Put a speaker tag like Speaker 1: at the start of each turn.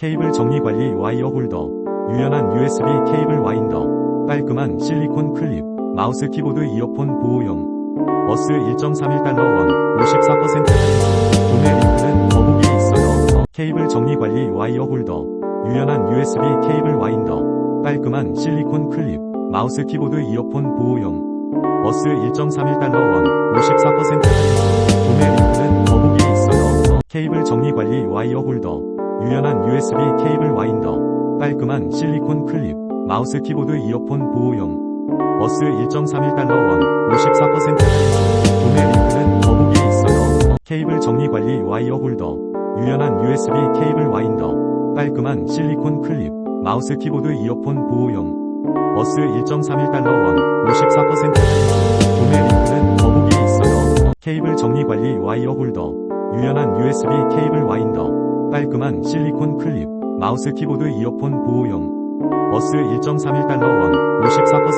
Speaker 1: 케이블 정리관리 와이어 홀더, 유연한 USB 케이블 와인더, 깔끔한 실리콘 클립, 마우스 키보드 이어폰 보호용, 어스 1.31달러 원, 54% 구매 링크는 더보기에 있어요. 케이블 정리관리 와이어 홀더, 유연한 USB 케이블 와인더, 깔끔한 실리콘 클립, 마우스 키보드 이어폰 보호용, 어스 1.31달러 원, 54% 구매 링크는 더보기에 있어요. 케이블 정리관리 와이어 홀더, 유연한 USB 케이블 와인더, 깔끔한 실리콘 클립, 마우스 키보드 이어폰 보호용, 어스 1.31달러 원, 54% 구매 링크는 더보기에 있어요. 케이블 정리관리 와이어 홀더, 유연한 USB 케이블 와인더, 깔끔한 실리콘 클립, 마우스 키보드 이어폰 보호용, 어스 1.31달러 원, 54% 구매 링크는 더보기에 있어요. 케이블 정리관리 와이어 홀더, 유연한 USB 케이블 와인더, 깔끔한 실리콘 클립, 마우스 키보드 이어폰 보호용, 어스 1.31달러 원, 54%